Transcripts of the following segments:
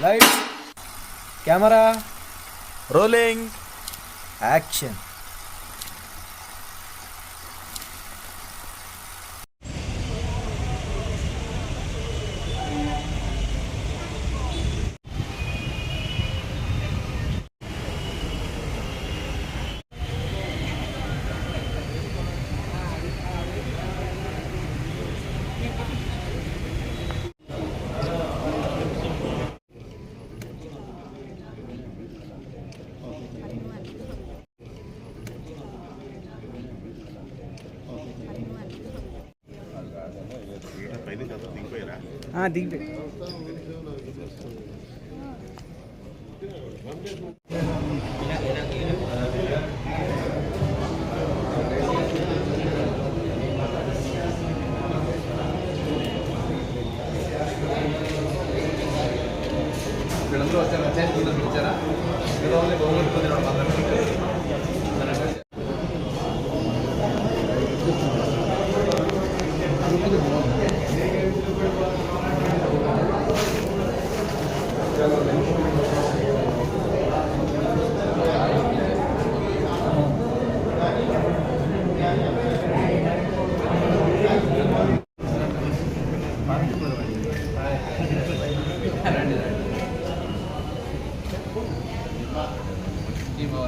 Lights camera rolling. Action. దిగి వీళ్ళందరూ వచ్చారు వచ్చారు కింద పిలిచారా? ఏదో బహుమతి పొందిన వాళ్ళు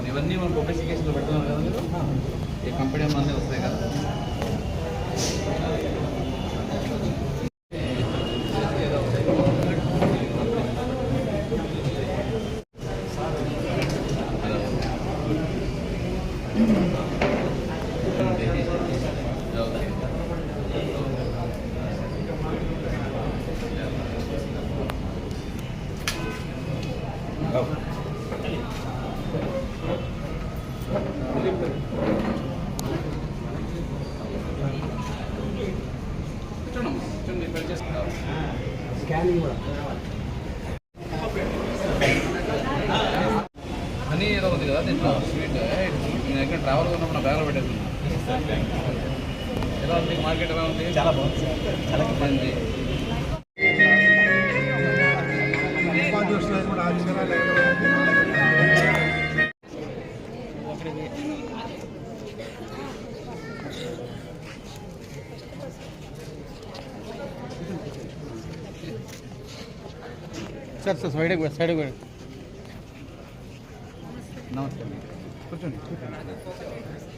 ఇవన్నీ మనం పబ్లిసికేషన్లో పెడుతున్నారు కదా మీరు? ఈ కంపెనీ అన్నీ వస్తాయి కదా ఓకే కూర్చోండి కూర్చోండి ఇక్కడ చేస్తాం స్కానింగ్ కూడా హనీ ఏదో ఉంది కదా దీంట్లో స్వీట్ నేను ఎక్కడ ట్రావెల్ ఉన్నప్పుడు నా బ్యాగ్లో పెట్టేస్తున్నా ఎలా ఉంది? మార్కెట్ ఎలా ఉంది? చాలా బాగుంది చాలా బాగుంది సార్ సార్ సైడ్ సైడ్ నమస్తే. కూర్చోండి స్టార్ట్ చేసి మళ్ళీ తీ- తీసుకుందాం.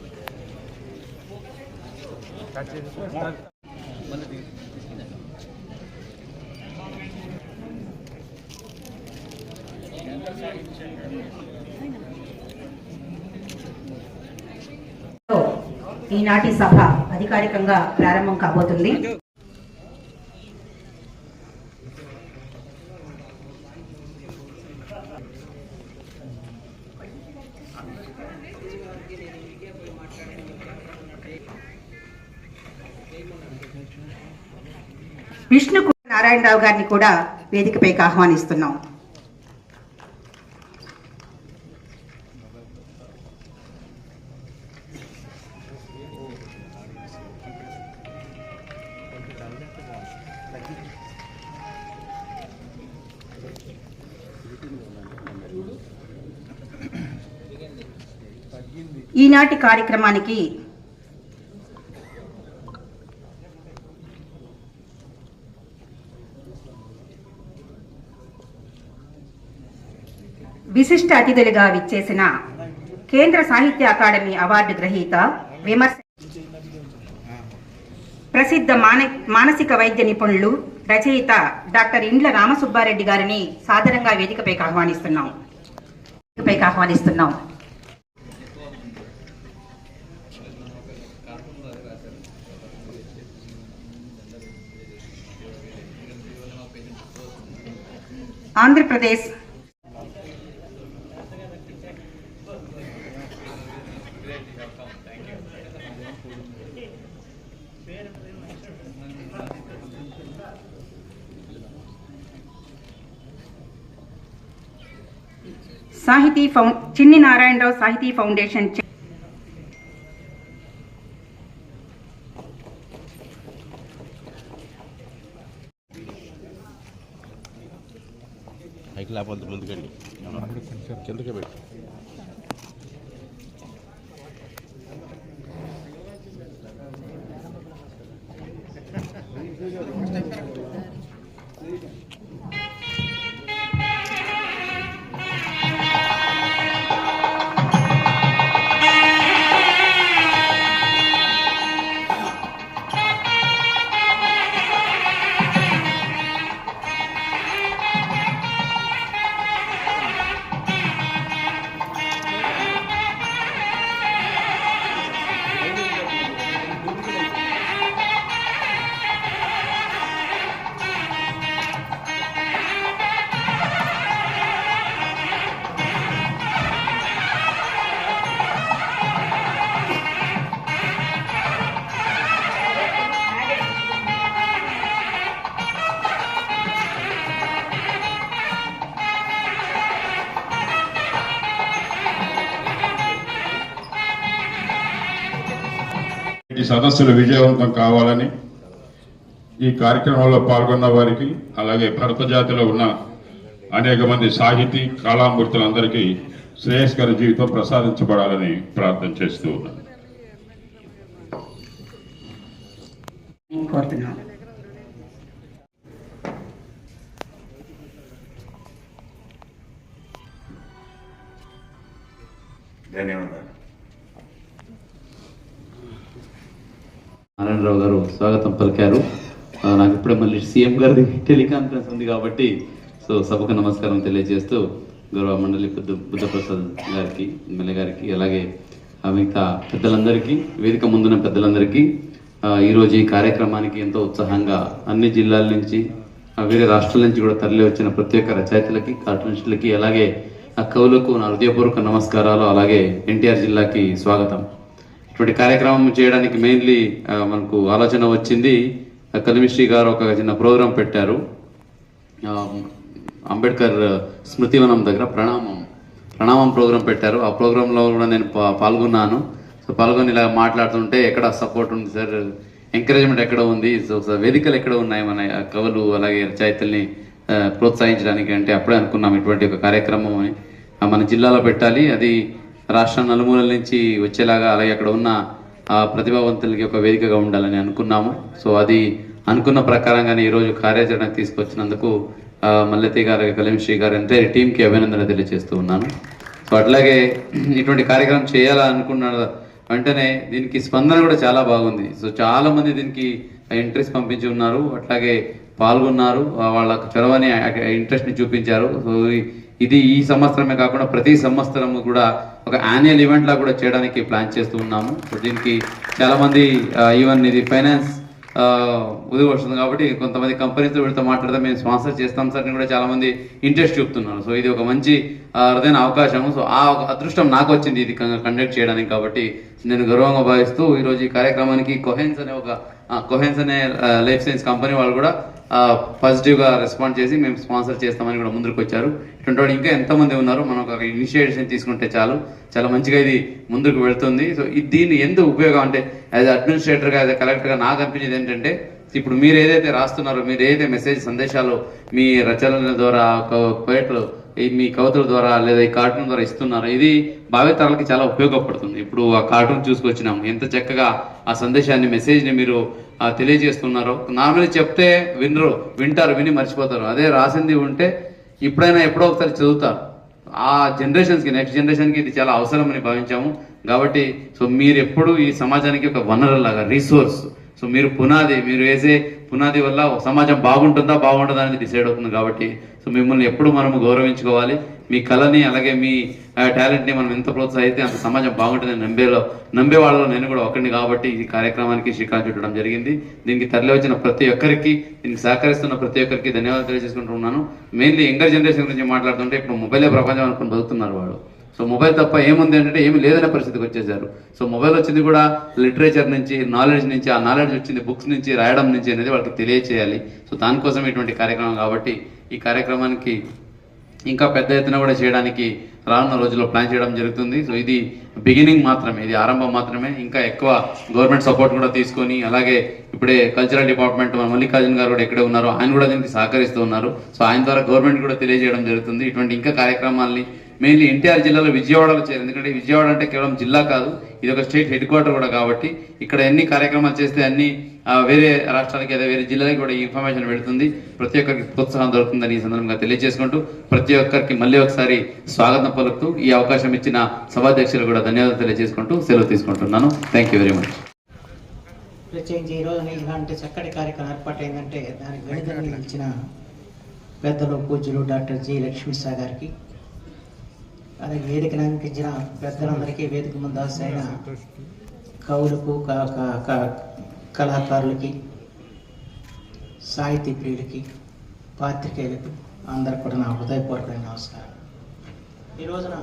ఈనాటి సభ అధికారికంగా ప్రారంభం కాబోతుంది. విష్ణు నారాయణరావు గారిని కూడా వేదికపైకి ఆహ్వానిస్తున్నాం. ఈనాటి కార్యక్రమానికి విశిష్ట అతిథులుగా విచ్చేసిన కేంద్ర సాహిత్య అకాడమీ అవార్డు గ్రహీత విమర్శ ప్రసిద్ధ మాన మానసిక వైద్య నిపుణులు రచయిత డాక్టర్ ఇండ్ల రామసుబ్బారెడ్డి గారిని సాధారణంగా వేదికపైకి ఆహ్వానిస్తున్నాం. వేదికపైకి ఆహ్వానిస్తున్నాం. ఆంధ్రప్రదేశ్ సాహితీ ఫౌ చిన్ని నారాయణరావు సాహితీ ఫౌండేషన్ లేకపోతే ముందుకండి కిందకే పెట్టి. సదస్సులు విజయవంతం కావాలని ఈ కార్యక్రమంలో పాల్గొన్న వారికి అలాగే భరత జాతిలో ఉన్న అనేక మంది సాహితీ కళామూర్తులందరికీ శ్రేయస్కర జీవితం ప్రసాదించబడాలని ప్రార్థన చేస్తూ ఉన్నాను. ధన్యవాదాలు. నారాయణరావు గారు స్వాగతం పలికారు. నాకు ఇప్పుడే మళ్ళీ సీఎం గారిది టెలికాన్ఫరెన్స్ ఉంది కాబట్టి సో సభకు నమస్కారం తెలియజేస్తూ గౌరవ మండలి బుద్ధ బుద్ధప్రసాద్ గారికి ఎమ్మెల్యే గారికి అలాగే మిగతా పెద్దలందరికీ వేదిక ముందున్న పెద్దలందరికీ ఈరోజు ఈ కార్యక్రమానికి ఎంతో ఉత్సాహంగా అన్ని జిల్లాల నుంచి వేరే రాష్ట్రాల నుంచి కూడా తరలి వచ్చిన ప్రతి ఒక్క రచయితలకి కార్టూనిస్టులకి అలాగే ఆ కవులకు నా హృదయపూర్వక నమస్కారాలు అలాగే ఎన్టీఆర్ జిల్లాకి స్వాగతం. ఇటువంటి కార్యక్రమం చేయడానికి మెయిన్లీ మనకు ఆలోచన వచ్చింది. కలిమిశ్రీ గారు ఒక చిన్న ప్రోగ్రాం పెట్టారు. అంబేద్కర్ స్మృతివనం దగ్గర ప్రణామం ప్రణామం ప్రోగ్రాం పెట్టారు. ఆ ప్రోగ్రాంలో కూడా నేను పాల్గొన్నాను. సో పాల్గొని ఇలా మాట్లాడుతుంటే ఎక్కడ సపోర్ట్ ఉంది సార్? ఎంకరేజ్మెంట్ ఎక్కడ ఉంది? సో వేదికలు ఎక్కడ ఉన్నాయి? మన కవులు అలాగే రచయితల్ని ప్రోత్సహించడానికి అంటే అప్పుడే అనుకున్నాం ఇటువంటి ఒక కార్యక్రమం మన జిల్లాలో పెట్టాలి. అది రాష్ట్రం నలుమూలల నుంచి వచ్చేలాగా అలాగే అక్కడ ఉన్న ఆ ప్రతిభావంతులకి ఒక వేదికగా ఉండాలని అనుకున్నాము. సో అది అనుకున్న ప్రకారంగానే ఈరోజు కార్యాచరణకు తీసుకొచ్చినందుకు మల్లెతి గారు కలిమిశ్రీ గారు ఎంతే టీంకి అభినందన తెలియజేస్తూ ఉన్నాను. సో అట్లాగే ఇటువంటి కార్యక్రమం చేయాలనుకున్న వెంటనే దీనికి స్పందన కూడా చాలా బాగుంది. సో చాలా మంది దీనికి ఇంట్రెస్ట్ పంపించి ఉన్నారు. అట్లాగే పాల్గొన్నారు. వాళ్ళ చొరవని ఇంట్రెస్ట్ని చూపించారు. సో ఇది ఈ సంవత్సరమే కాకుండా ప్రతి సంవత్సరం కూడా ఒక యాన్యువల్ ఈవెంట్ లా కూడా చేయడానికి ప్లాన్ చేస్తూ ఉన్నాము. సో దీనికి చాలా మంది ఈవెన్ ఇది ఫైనాన్స్ ఉదయం వస్తుంది కాబట్టి కొంతమంది కంపెనీతో వీళ్ళతో మాట్లాడితే మేము స్పాన్సర్ చేస్తాం సార్ అని కూడా చాలా మంది ఇంట్రెస్ట్ చూపుతున్నారు. సో ఇది ఒక మంచి అరుదైన అవకాశం సో ఆ ఒక అదృష్టం నాకు వచ్చింది ఇది కండక్ట్ చేయడానికి కాబట్టి నేను గౌరవంగా భావిస్తూ ఈరోజు ఈ కార్యక్రమానికి కొహెన్స్ అనే ఒక కొహెన్స్ అనే లైఫ్ సైన్స్ కంపెనీ వాళ్ళు కూడా పాజిటివ్గా రెస్పాండ్ చేసి మేము స్పాన్సర్ చేస్తామని కూడా ముందుకు వచ్చారు ఇటువంటి వాళ్ళు ఇంకా ఎంతమంది ఉన్నారు? మనం ఒక ఇనిషియేషన్ తీసుకుంటే చాలు. చాలా మంచిగా ఇది ముందుకు వెళ్తుంది. సో ఇది దీన్ని ఎందుకు ఉపయోగం అంటే యాజ్ అడ్మినిస్ట్రేటర్గా యాజ్ కలెక్టర్గా నాకు అనిపించేది ఏంటంటే ఇప్పుడు మీరు ఏదైతే రాస్తున్నారో మీరు ఏదైతే మెసేజ్ సందేశాలు మీ రచనల ద్వారా పోయిట్లు ఈ మీ కవితల ద్వారా లేదా ఈ కార్టూన్ ద్వారా ఇస్తున్నారు. ఇది భావితరాలకి చాలా ఉపయోగపడుతుంది. ఇప్పుడు ఆ కార్టూన్ చూసుకొచ్చినాము. ఎంత చక్కగా ఆ సందేశాన్ని మెసేజ్ని మీరు తెలియజేస్తున్నారు. నార్మల్గా చెప్తే వినరు వింటారు విని మర్చిపోతారు. అదే రాసింది ఉంటే ఇప్పుడైనా ఎప్పుడో ఒకసారి చదువుతారు. ఆ జనరేషన్స్కి నెక్స్ట్ జనరేషన్కి ఇది చాలా అవసరమని భావించాము. కాబట్టి సో మీరు ఎప్పుడు ఈ సమాజానికి ఒక వనరులాగా రీసోర్స్. సో మీరు పునాది మీరు వేసే పునాది వల్ల సమాజం బాగుంటుందా బాగుంటుందా అనేది డిసైడ్ అవుతుంది కాబట్టి సో మిమ్మల్ని ఎప్పుడు మనము గౌరవించుకోవాలి. మీ కళని అలాగే మీ టాలెంట్ని మనం ఎంత ప్రోత్సహిస్తే అంత సమాజం బాగుంటుందని నమ్మేలో నమ్మే వాళ్ళలో నేను కూడా ఒకరిని కాబట్టి ఈ కార్యక్రమానికి శ్రీకారం చుట్టడం జరిగింది. దీనికి తరలి వచ్చిన ప్రతి ఒక్కరికి దీనికి సహకరిస్తున్న ప్రతి ఒక్కరికి ధన్యవాదాలు తెలియజేసుకుంటున్నాను మెయిన్లీ యంగర్ జనరేషన్ గురించి మాట్లాడుతుంటే ఇప్పుడు మొబైలే ప్రపంచం అనుకుని బతుకుతున్నారు వాళ్ళు. సో మొబైల్ తప్ప ఏముంది అంటే ఏమి లేదనే పరిస్థితికి వచ్చేసారు సో మొబైల్ వచ్చింది కూడా లిటరేచర్ నుంచి నాలెడ్జ్ నుంచి ఆ నాలెడ్జ్ వచ్చింది బుక్స్ నుంచి రాయడం నుంచి అనేది వాళ్ళకి తెలియచేయాలి. సో దానికోసం ఇటువంటి కార్యక్రమం కాబట్టి ఈ కార్యక్రమానికి ఇంకా పెద్ద ఎత్తున కూడా చేయడానికి రానున్న రోజుల్లో ప్లాన్ చేయడం జరుగుతుంది. సో ఇది బిగినింగ్ మాత్రమే ఇది ఆరంభం మాత్రమే. ఇంకా ఎక్కువ గవర్నమెంట్ సపోర్ట్ కూడా తీసుకొని అలాగే ఇప్పుడే కల్చరల్ డిపార్ట్మెంట్ మన మల్లికార్జున్ గారు కూడా ఎక్కడే ఉన్నారో ఆయన కూడా దీనికి సహకరిస్తూ ఉన్నారు. సో ఆయన ద్వారా గవర్నమెంట్ కూడా తెలియజేయడం జరుగుతుంది. ఇటువంటి ఇంకా కార్యక్రమాల్ని మెయిన్లీ ఎన్టీఆర్ జిల్లాలో విజయవాడలో చేయాలి ఎందుకంటే విజయవాడ అంటే కేవలం జిల్లా కాదు ఇది ఒక స్టేట్ హెడ్ క్వార్టర్ కూడా కాబట్టి ఇక్కడ ఎన్ని కార్యక్రమాలు చేస్తే అన్ని వేరే రాష్ట్రాలకి అదే వేరే జిల్లాలకి కూడా ఇన్ఫర్మేషన్ పెడుతుంది ప్రతి ఒక్కరికి ప్రోత్సాహం దొరుకుతుందని ఈ సందర్భంగా తెలియజేసుకుంటూ ప్రతి ఒక్కరికి మళ్ళీ ఒకసారి స్వాగతం పలుకుతూ ఈ అవకాశం ఇచ్చిన సభాధ్యక్షులు కూడా ధన్యవాదాలు తెలియజేసుకుంటూ సెలవు తీసుకుంటున్నాను. థ్యాంక్ యూ వెరీ మచ్ ప్రత్యేకించి ఈరోజు ఇలాంటి చక్కటి కార్యక్రమం ఏర్పాటైందంటే దానికి వెనుక ఇచ్చిన పెద్దలు పూజ్యులు డాక్టర్ జి లక్ష్మీశా గారికి అలాగే వేదికను అంకించిన పెద్దలందరికీ వేదిక ముందు ఆశైన కవులకు క- కళాకారులకి సాహితీ ప్రియులకి పాత్రికేయులకి అందరికి కూడా నా హృదయపూర్వకమైన నమస్కారం. ఈ రోజున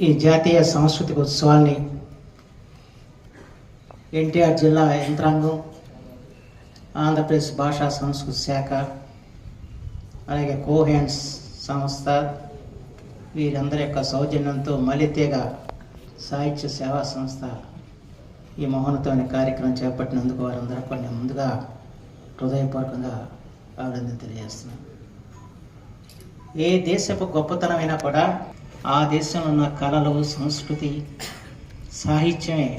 ఈ జాతీయ సాంస్కృతిక ఉత్సవాల్ని ఎన్టీఆర్ జిల్లా యంత్రాంగం ఆంధ్రప్రదేశ్ భాషా సంస్కృతి శాఖ అలాగే కోహెన్స్ సంస్థ వీరందరి యొక్క సౌజన్యంతో మలితేగ సాహిత్య సేవా సంస్థ ఈ మహోన్నతమైన కార్యక్రమం చేపట్టినందుకు వారందరూ కొన్ని ముందుగా హృదయపూర్వకంగా అభినందన తెలియజేస్తున్నాను. ఏ దేశపు గొప్పతనమైనా కూడా ఆ దేశంలో ఉన్న కళలు సంస్కృతి సాహిత్యమే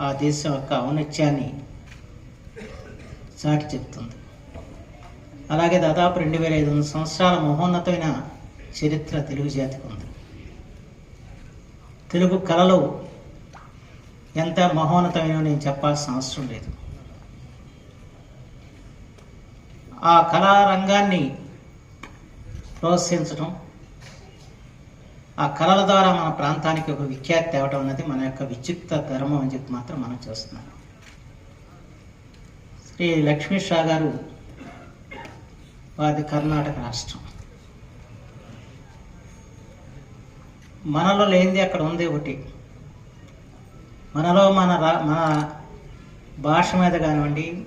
ఆ దేశం యొక్క ఔన్నత్యాన్ని చాటి చెప్తుంది అలాగే దాదాపు రెండు వేల ఐదు వందల సంవత్సరాల మహోన్నతమైన చరిత్ర తెలుగు జాతికి ఉంది. తెలుగు కళలు ఎంత మహోన్నతమైన నేను చెప్పాల్సిన అవసరం లేదు. ఆ కళారంగాన్ని ప్రోత్సహించడం ఆ కళల ద్వారా మన ప్రాంతానికి ఒక విఖ్యాతి తేవడం అనేది మన యొక్క విచిత్త ధర్మం అని చెప్పి మాత్రం మనం చేస్తున్నాం. శ్రీ లక్ష్మీ షా గారు అది కర్ణాటక రాష్ట్రం. మనలో లేనిది అక్కడ ఉంది ఒకటి. మనలో మన రా మన భాష మీద కానివ్వండి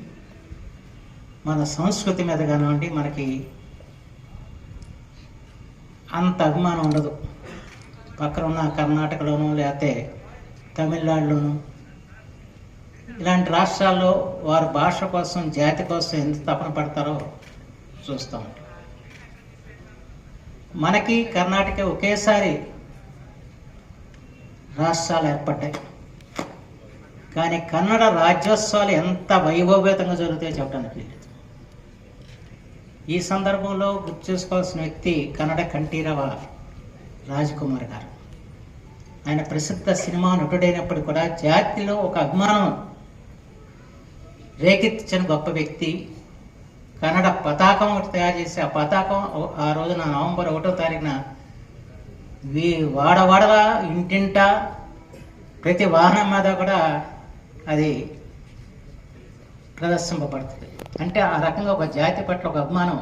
మన సంస్కృతి మీద కానివ్వండి మనకి అంత అభిమానం ఉండదు. పక్కన ఉన్న కర్ణాటకలోనూ లేకపోతే తమిళనాడులోను. ఇలాంటి రాష్ట్రాల్లో వారి భాష కోసం జాతి కోసం ఎంత తపన పడతారో చూస్తూ. ఉంటాం మనకి కర్ణాటక ఒకేసారి రాష్ట్రాలు ఏర్పడ్డాయి. కానీ కన్నడ రాజ్యోత్సవాలు ఎంత వైభవపేతంగా జరుగుతాయో చెప్పడానికి లేదు. ఈ సందర్భంలో గుర్తు చేసుకోవాల్సిన వ్యక్తి కన్నడ కంఠీరవ రాజకుమార్ గారు. ఆయన ప్రసిద్ధ సినిమా నటుడైనప్పుడు కూడా జాతిలో ఒక అభిమానం రేకెత్తించిన గొప్ప వ్యక్తి. కన్నడ పతాకం ఒకటి తయారు చేసి ఆ పతాకం ఆ రోజున నవంబర్ ఒకటో తారీఖున వీ వాడవాడలా ఇంటింట ప్రతి వాహనం మీద కూడా అది ప్రదర్శింపబడుతుంది. అంటే ఆ రకంగా ఒక జాతి పట్ల ఒక అభిమానం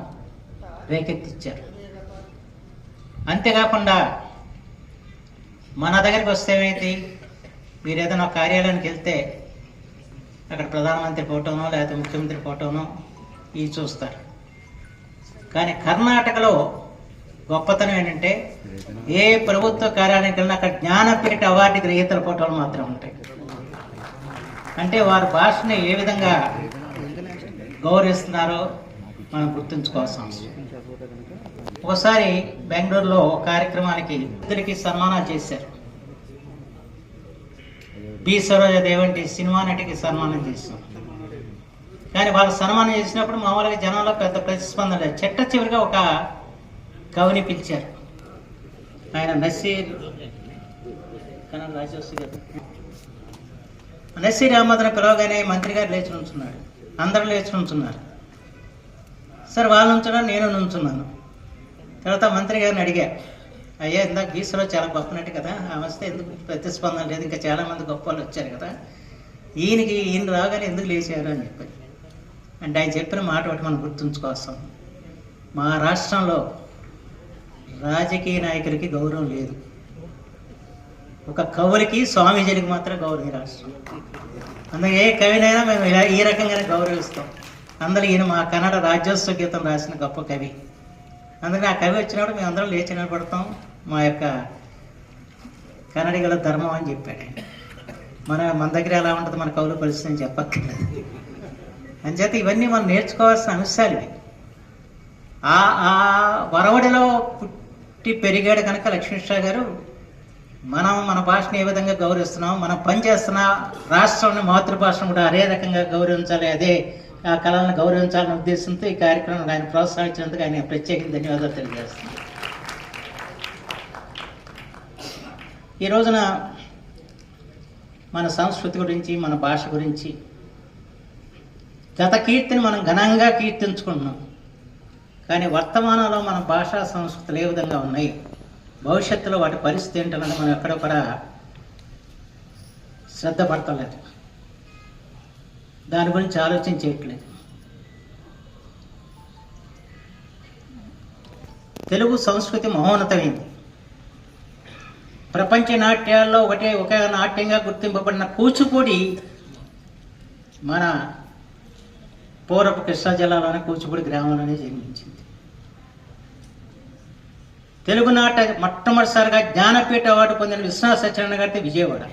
రేకెత్తిచ్చారు. అంతేకాకుండా మన దగ్గరికి వస్తే ఏమైంది? మీరు ఏదైనా కార్యాలయానికి వెళ్తే అక్కడ ప్రధానమంత్రి ఫోటోనో లేకపోతే ముఖ్యమంత్రి ఫోటోనో ఇవి చూస్తారు. కానీ కర్ణాటకలో గొప్పతనం ఏంటంటే ఏ ప్రభుత్వ కార్యాలయానికి వెళ్ళినా అక్కడ జ్ఞానపీఠ అవార్డు గ్రహీతల ఫోటోలు మాత్రం ఉంటాయి. అంటే వారి భాషని ఏ విధంగా గౌరవిస్తున్నారో మనం గుర్తుంచుకోవాల్సిన అవసరం. ఒకసారి బెంగళూరులో కార్యక్రమానికి ఇద్దరికి సన్మానాలు చేశారు. బి. సరోజ దేవంటి సినిమా నటికి సన్మానం చేశాం కానీ వాళ్ళు సన్మానం చేసినప్పుడు మామూలుగా జనంలో పెద్ద ప్రతిస్పందన లేదు. చెట్ట చివరిగా ఒక కవిని పిలిచారు. ఆయన నసీర్ కన్నడ గారు నసీర్ అహ్మద్ పిలవగానే మంత్రి గారు లేచి నుంచున్నాడు. అందరూ లేచి నుంచున్నారు. సార్ వాళ్ళు నుంచున్నారు నేను నుంచున్నాను. తర్వాత మంత్రి గారిని అడిగా అయ్యా ఇందాక గీసులో చాలా గొప్పనట్టు కదా. ఆ వస్తే ఎందుకు ప్రతిస్పందన లేదు? ఇంకా చాలామంది గొప్ప వాళ్ళు వచ్చారు కదా. ఈయనకి ఈయన రాగానే ఎందుకు లేచారు? అని చెప్పి అంటే ఆయన చెప్పిన మాట ఒకటి మనం గుర్తుంచుకోవాల్సాం మా రాష్ట్రంలో రాజకీయ నాయకులకి గౌరవం లేదు. ఒక కవులకి స్వామీజీలకు మాత్రం గౌరవం ఈ రాష్ట్రం. అందుకే ఏ కవినైనా మేము ఇలా ఈ రకంగానే గౌరవిస్తాం. అందులో ఈయన మా కన్నడ రాజ్యోత్సవ గీతం రాసిన గొప్ప కవి. అందుకని ఆ కవి వచ్చినప్పుడు మేము అందరం లేచి నిలబడతాం. మా యొక్క కన్నడిగల ధర్మం అని చెప్పాడు ఆయన. మన మన దగ్గర ఎలా ఉంటుంది మన కవులు పరిస్థితి అని చెప్పక్కర్లేదు. అంచేత ఇవన్నీ మనం నేర్చుకోవాల్సిన అంశాలు ఇవి. ఆ ఆ వరవడిలో పుట్టి పెరిగాడు కనుక లక్ష్మీషా గారు మనం మన భాషను ఏ విధంగా గౌరవిస్తున్నాం మనం పనిచేస్తున్న రాష్ట్రంని మాతృభాషను కూడా అదే రకంగా గౌరవించాలి అదే ఆ కళలను గౌరవించాలనే ఉద్దేశంతో ఈ కార్యక్రమం ఆయన ప్రోత్సహించినందుకు ఆయన ప్రత్యేక ధన్యవాదాలు తెలియజేస్తున్నాను. ఈ రోజున మన సంస్కృతి గురించి మన భాష గురించి గత కీర్తిని మనం ఘనంగా కీర్తించుకుంటున్నాం. కానీ వర్తమానంలో మన భాషా సంస్కృతులు ఏ విధంగా ఉన్నాయి? భవిష్యత్తులో వాటి పరిస్థితి ఏంటన్నది మనం ఎక్కడ కూడా శ్రద్ధ పడతలేదు దాని గురించి ఆలోచన చేయట్లేదు. తెలుగు సంస్కృతి మహోన్నతమైంది. ప్రపంచ నాట్యాల్లో ఒకటే ఒక నాట్యంగా గుర్తింపబడిన కూచిపూడి మన పూర్వపు కృష్ణా జిల్లాలోని కూచిపూడి గ్రామంలోనే జన్మించింది. తెలుగు నాట మొట్టమొదటిసారిగా జ్ఞానపీఠ అవార్డు పొందిన విశ్వనాథ సత్యనారాయణ గారిది విజయవాడ.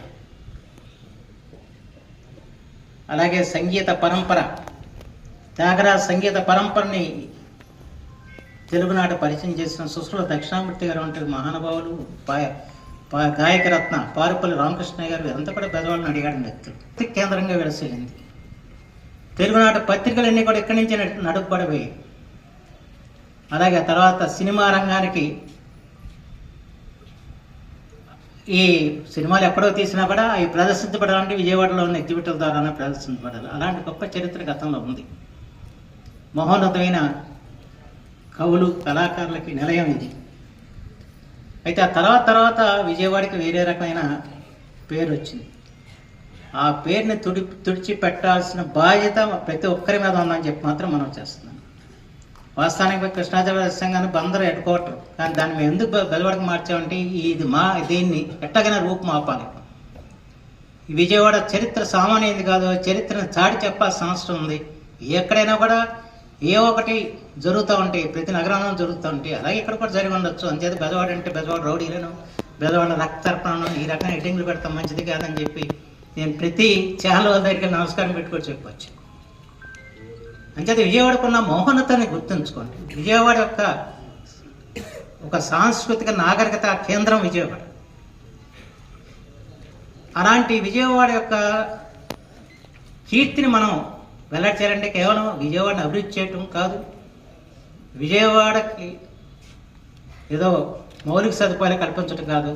అలాగే సంగీత పరంపర త్యాగరాజ సంగీత పరంపరని తెలుగునాట పరిచయం చేసిన సుశ్రుల దక్షిణామూర్తి గారు వంటి మహానుభావులు గాయకరత్న పారుపల్లి రామకృష్ణ గారు వీరంతా కూడా పెద్దవాళ్ళని అడిగాడు. వ్యక్తులు కేంద్రంగా విలసిల్లింది తెలుగునాట పత్రికలన్నీ కూడా ఇక్కడి నుంచి నడు- అలాగే ఆ తర్వాత సినిమా రంగానికి ఈ సినిమాలు ఎక్కడో తీసినా కూడా అవి ప్రదర్శించబడాలంటే విజయవాడలో ఉన్న ఎగ్జిబిటర్ ద్వారానే ప్రదర్శించబడాలి అలాంటి గొప్ప చరిత్ర గతంలో ఉంది. మహోన్నతమైన కవులు కళాకారులకి నిలయం ఇది. అయితే ఆ తర్వాత తర్వాత విజయవాడకి వేరే రకమైన పేరు వచ్చింది. ఆ పేరుని తుడి తుడిచి పెట్టాల్సిన బాధ్యత ప్రతి ఒక్కరి మీద ఉందని చెప్పి మాత్రం మనం చేస్తున్నాం. వాస్తవానికి కృష్ణాచార్య సంఘాన్ని బందరు హెడ్ క్వార్టర్ కానీ దాన్ని మేము ఎందుకు బె- బెలవాడకి మార్చామంటే ఇది మా దీన్ని ఎట్టగైనా రూపుమాపాలి విజయవాడ చరిత్ర సామాన్యది కాదు చరిత్రను చాటి చెప్పాల్సిన అవసరం ఉంది. ఎక్కడైనా కూడా ఏ ఒకటి జరుగుతూ ఉంటాయి ప్రతి నగరంలో జరుగుతూ ఉంటాయి అలాగే ఇక్కడ కూడా జరిగి ఉండొచ్చు. అంతేత బెజవాడ అంటే బెజవాడ రౌడీలను బెజవాడ రక్తర్పణను ఈ రకంగా హెడ్డింగ్లు పెడతాం మంచిది కాదని చెప్పి నేను ప్రతి ఛానల్ వాళ్ళ దగ్గరికి నమస్కారం పెట్టుకొని చెప్పవచ్చు అంచేత విజయవాడకున్న మోహనతని గుర్తుంచుకోండి. విజయవాడ యొక్క ఒక సాంస్కృతిక నాగరికత కేంద్రం విజయవాడ. అలాంటి విజయవాడ యొక్క కీర్తిని మనం వెల్లడి చేయాలంటే కేవలం విజయవాడని అభివృద్ధి చేయటం కాదు. విజయవాడకి ఏదో మౌలిక సదుపాయాలు కల్పించడం కాదు.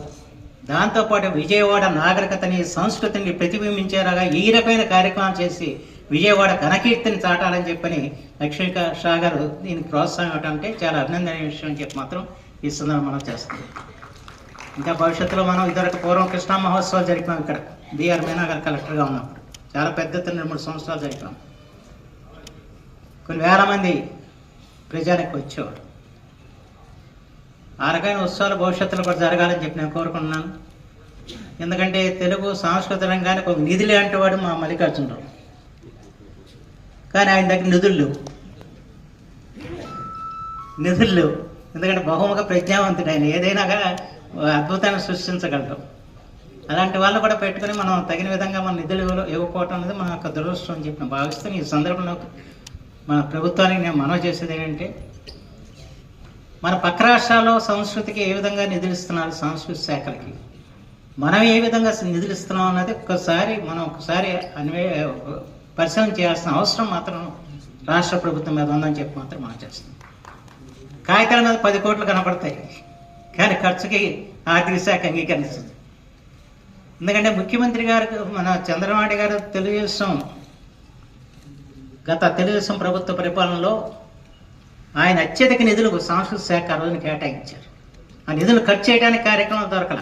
దాంతోపాటు విజయవాడ నాగరికతని సంస్కృతిని ప్రతిబింబించేలాగా ఈ రకమైన కార్యక్రమం చేసి విజయవాడ ఘనకీర్తిని చాటాలని చెప్పని లక్ష్మీ షా గారు దీనికి ప్రోత్సాహం ఇవ్వటం చాలా అభినందనీయ విషయం అని చెప్పి మాత్రం ఈ సందర్భం మనం చేస్తాం ఇంకా భవిష్యత్తులో మనం ఇదివరకు పూర్వం కృష్ణా మహోత్సవాలు జరిపాం ఇక్కడ. బీఆర్ మీనా గారు కలెక్టర్గా ఉన్నప్పుడు చాలా పెద్ద రెండు మూడు సంవత్సరాలు జరిపాం కొన్ని వేల మంది ప్రజానికి వచ్చేవాడు ఆ రకమైన ఉత్సవాలు భవిష్యత్తులో కూడా జరగాలని చెప్పి నేను కోరుకుంటున్నాను. ఎందుకంటే తెలుగు సాంస్కృతిక రంగానికి ఒక నిధి లాంటి వాడు మా మల్లికార్జునరావు కానీ ఆయన దగ్గర నిధులు లేవు. నిధులు లేవు. ఎందుకంటే బహుముఖ ప్రజ్ఞావంతుడు ఆయన. ఏదైనా అద్భుతాన్ని సృష్టించగలరు అలాంటి వాళ్ళు కూడా పెట్టుకుని మనం తగిన విధంగా మన నిధులు ఇవ్వకపోవటం అనేది మన యొక్క దురదృష్టం అని చెప్పి భావిస్తాను ఈ సందర్భంలో మన ప్రభుత్వానికి నేను మనవి చేసేది ఏంటంటే మన పక్క రాష్ట్రాల్లో సంస్కృతికి ఏ విధంగా నిధులు ఇస్తున్నారు సంస్కృతి శాఖలకి? మనం ఏ విధంగా నిధులు ఇస్తున్నాం అన్నది ఒక్కసారి మనం ఒకసారి అన్వే పరిశీలన చేయాల్సిన అవసరం మాత్రం రాష్ట్ర ప్రభుత్వం మీద ఉందని చెప్పి మాత్రం మనం చేస్తున్నాం. కాగితాల మీద పది కోట్లు కనపడతాయి. కానీ ఖర్చుకి ఆర్థిక శాఖ అంగీకరిస్తుంది. ఎందుకంటే ముఖ్యమంత్రి గారు మన చంద్రబాబు గారు తెలుగుదేశం గత తెలుగుదేశం ప్రభుత్వ పరిపాలనలో ఆయన అత్యధిక నిధులు సాంస్కృతిక శాఖ ఆ రోజున కేటాయించారు. ఆ నిధులు ఖర్చు చేయడానికి కార్యక్రమం దొరకల.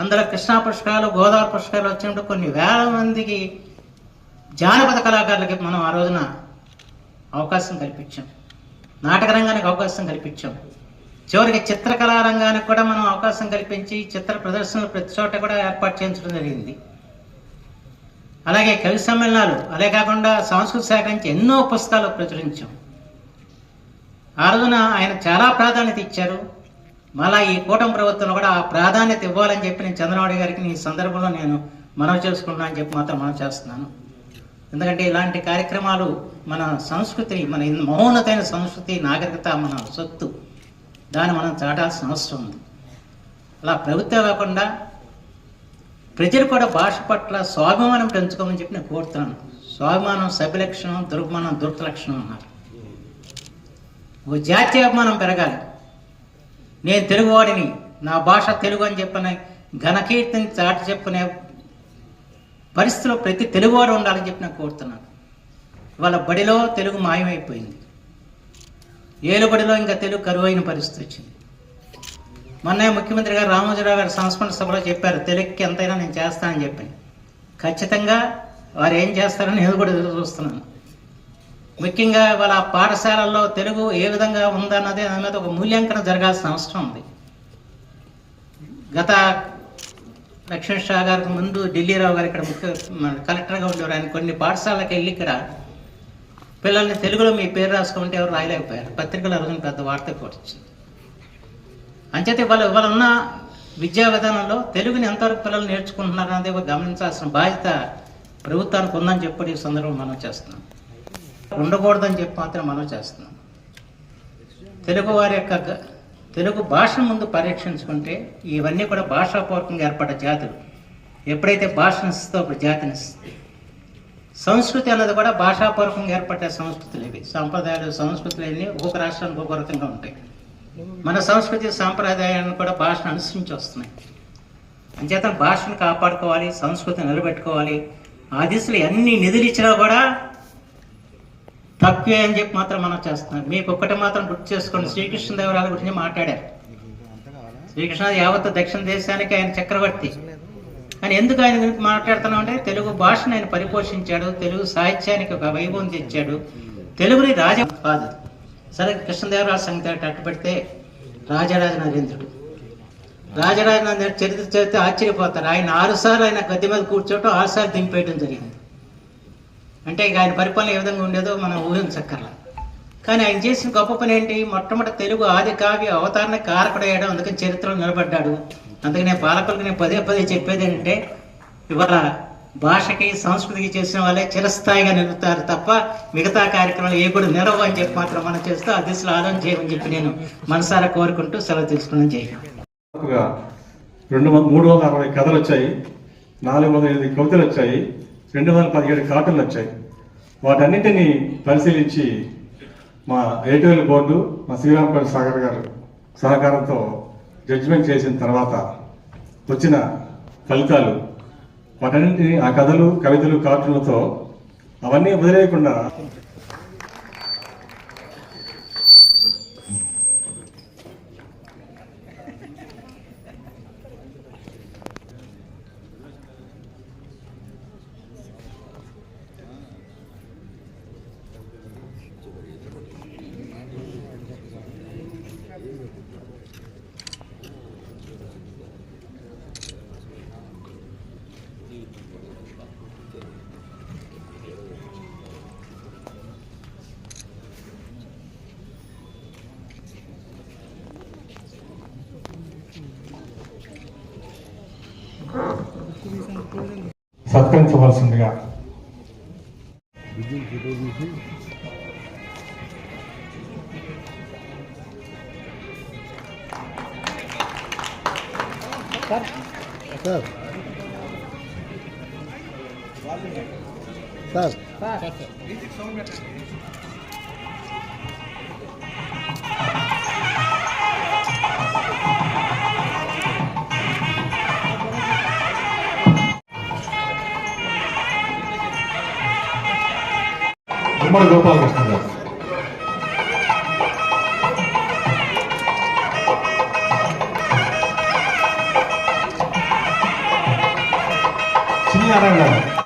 అందులో కృష్ణా పుష్కరాలు గోదావరి పుష్కరాలు వచ్చినప్పుడు కొన్ని వేల మందికి జానపద కళాకారులకి మనం ఆ రోజున అవకాశం కల్పించాం. నాటక రంగానికి అవకాశం కల్పించాం. చివరికి చిత్రకళా రంగానికి కూడా మనం అవకాశం కల్పించి చిత్ర ప్రదర్శనలు ప్రతి చోట కూడా ఏర్పాటు చేయించడం జరిగింది. అలాగే కవి సమ్మేళనాలు అలాగే కాకుండా సంస్కృత శాఖ నుంచి ఎన్నో పుస్తకాలు ప్రచురించాం. ఆ రోజున ఆయన చాలా ప్రాధాన్యత ఇచ్చారు మళ్ళా ఈ కూటమి ప్రభుత్వంలో కూడా ఆ ప్రాధాన్యత ఇవ్వాలని చెప్పి నేను చంద్రబాబు గారికి ఈ సందర్భంలో నేను మనవి చేసుకుంటున్నాను అని చెప్పి మాత్రం మనం చేస్తున్నాను. ఎందుకంటే ఇలాంటి కార్యక్రమాలు మన సంస్కృతి మన ఇన్ మహోన్నతమైన సంస్కృతి నాగరికత మన సొత్తు దాన్ని మనం చాటాల్సిన అవసరం ఉంది. అలా ప్రభుత్వం కాకుండా ప్రజలు కూడా భాష పట్ల స్వాభిమానం పెంచుకోమని చెప్పి నేను కోరుతున్నాను. స్వాభిమానం సభ్యలక్షణం దుర్మానం దుర్తలక్షణం అన్నారు. జాతీయాభిమానం పెరగాలి. నేను తెలుగువాడిని నా భాష తెలుగు అని చెప్పిన ఘనకీర్తిని చాటి చెప్పుకునే పరిస్థితిలో ప్రతి తెలుగువాడు ఉండాలని చెప్పి నేను కోరుతున్నాను. వాళ్ళ బడిలో తెలుగు మాయమైపోయింది. ఏలుబడిలో ఇంకా తెలుగు కరువైన పరిస్థితి వచ్చింది. మొన్న ముఖ్యమంత్రి గారు రామోజీరావు గారు సంస్మరణ సభలో చెప్పారు తెలుగుకి ఎంతైనా నేను చేస్తానని చెప్పాను. ఖచ్చితంగా వారు ఏం చేస్తారని నేను కూడా ఎదురు చూస్తున్నాను. ముఖ్యంగా వాళ్ళ పాఠశాలల్లో తెలుగు ఏ విధంగా ఉందన్నది దాని మీద ఒక మూల్యాంకనం జరగాల్సిన అవసరం ఉంది. గత లక్ష్మణ్ షా గారికి ముందు ఢిల్లీరావు గారు ఇక్కడ ముఖ్య కలెక్టర్గా ఉండేవారు. ఆయన కొన్ని పాఠశాలకు వెళ్ళి ఇక్కడ పిల్లల్ని తెలుగులో మీ పేరు రాసుకుంటే ఎవరు రాయలేకపోయారు. పత్రికలు రోజున పెద్ద వార్త వచ్చింది. అంచేతే వాళ్ళు ఇవాళ ఉన్న విద్యా విధానంలో తెలుగుని ఎంతవరకు పిల్లలు నేర్చుకుంటున్నారు అనేది ఒక గమనించాల్సిన బాధ్యత ప్రభుత్వానికి ఉందని చెప్పి ఈ సందర్భం మనం చేస్తున్నాం. ఉండకూడదని చెప్పి మాత్రం మనం చేస్తున్నాం. తెలుగు వారి యొక్క తెలుగు భాషను ముందు పరీక్షించుకుంటే ఇవన్నీ కూడా భాషాపూర్వకంగా ఏర్పడ్డ జాతులు. ఎప్పుడైతే భాషను ఇస్తుందో అప్పుడు జాతిని సంస్కృతి అన్నది కూడా భాషాపూర్వకంగా ఏర్పడ్డ సంస్కృతులు ఇవి. సాంప్రదాయాలు సంస్కృతులు అన్నీ ఒక్కొక్క రాష్ట్రానికి ఒక్కొక్క రకంగా ఉంటాయి. మన సంస్కృతి సాంప్రదాయాలను కూడా భాషను అనుసరించి వస్తున్నాయి. అంచేత భాషను కాపాడుకోవాలి సంస్కృతిని నిలబెట్టుకోవాలి. ఆ దిశలో ఎన్ని నిధులు ఇచ్చినా కూడా తక్కువే అని చెప్పి మాత్రం మనం చేస్తున్నాం. మీకు ఒక్కటి మాత్రం గుర్తు చేసుకోండి. శ్రీకృష్ణదేవరాయల గురించి మాట్లాడారు. శ్రీకృష్ణ యావత్ దక్షిణ దేశానికి ఆయన చక్రవర్తి. కానీ ఎందుకు ఆయన గురించి మాట్లాడుతున్నాం అంటే తెలుగు భాషను ఆయన పరిపోషించాడు. తెలుగు సాహిత్యానికి ఒక వైభవం తెచ్చాడు. తెలుగుని రాజ కాదు. సరే కృష్ణదేవరాయ సంగతి అట్టు పెడితే రాజరాజ నరేంద్రుడు. రాజరాజ నరేంద్రుడు చరిత్ర చరిత్ర ఆశ్చర్యపోతారు. ఆయన ఆరుసార్లు ఆయన గద్దె మీద కూర్చోవటం ఆరుసార్లు దింపేయడం జరిగింది. అంటే ఇక ఆయన పరిపాలన ఏ విధంగా ఉండేదో మనం ఊహించక్కర్లా కానీ ఆయన చేసిన గొప్ప పని ఏంటి? మొట్టమొదటి తెలుగు ఆది కావ్య అవతారణ కారకుడయ్యాడు. అందుకని చరిత్రలో నిలబడ్డాడు. అందుకనే పాలకులకు నేను పదే పదే చెప్పేది ఏంటంటే ఇవాళ భాషకి సంస్కృతికి చేసిన వాళ్ళే చిరస్థాయిగా నిలుపుతారు తప్ప మిగతా కార్యక్రమాలు ఏ కూడా నిలవు అని చెప్పి మాత్రం మనం చేస్తూ ఆ దిశలో ఆలోచన చేయమని చెప్పి నేను మనసారా కోరుకుంటూ సెలవు తీసుకున్నాను. చేయను రెండు మూడు వందల అరవై కథలు వచ్చాయి. నాలుగు వందల ఎనిమిది కవితలు వచ్చాయి. రెండు వందల పదిహేడు కార్టూన్లు వచ్చాయి. వాటన్నిటిని పరిశీలించి మా ఏటీఎల్ బోర్డు మా శ్రీరామపల్లి సాగర్ గారు సహకారంతో జడ్జిమెంట్ చేసిన తర్వాత వచ్చిన ఫలితాలు వాటన్నింటినీ ఆ కథలు కవితలు కార్టూన్లతో అవన్నీ వదిలేయకుండా సత్కరించవలసిందిగా. చిన్ని నారాయణ